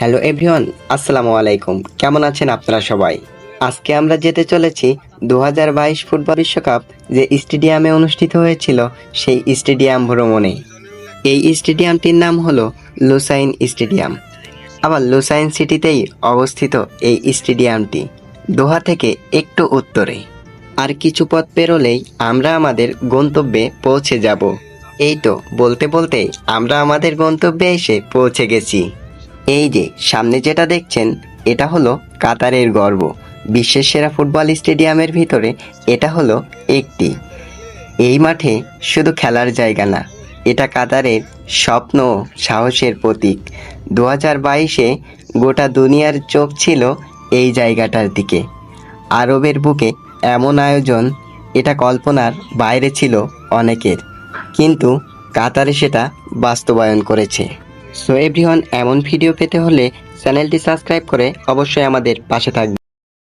Hello everyone, আসসালামু আলাইকুম। কেমন আছেন আপনারা সবাই? আজকে আমরা যেতে চলেছি দু হাজার বাইশ ফুটবল বিশ্বকাপ যে স্টেডিয়ামে অনুষ্ঠিত হয়েছিল সেই স্টেডিয়াম ভ্রমণে। এই স্টেডিয়ামটির নাম হলো লুসাইন স্টেডিয়াম। আবার লুসাইন সিটিতেই অবস্থিত এই স্টেডিয়ামটি, দোহা থেকে একটু উত্তরে। আর কিছু পথ পেরোলেই আমরা আমাদের গন্তব্যে পৌঁছে যাব। এই তো, বলতে বলতে আমরা আমাদের গন্তব্যে এসে পৌঁছে গেছি। এই যে, সামনে যেটা দেখছেন, এটা হলো কাতারের গর্ব। বিশ্বের সেরা ফুটবল স্টেডিয়ামের ভিতরে এটা হলো একটি। এই মাঠে শুধু খেলার জায়গা না, এটা কাতারের স্বপ্ন সাহসের প্রতীক। দু হাজার বাইশে গোটা দুনিয়ার চোখ ছিল এই জায়গাটার দিকে। আরবের বুকে এমন আয়োজন, এটা কল্পনার বাইরে ছিল অনেকের। কিন্তু কাতারে সেটা বাস্তবায়ন করেছে। সো এভরিওয়ান এমন ভিডিও পেতে হলে চ্যানেলটি সাবস্ক্রাইব করে অবশ্যই আমাদের পাশে থাকবে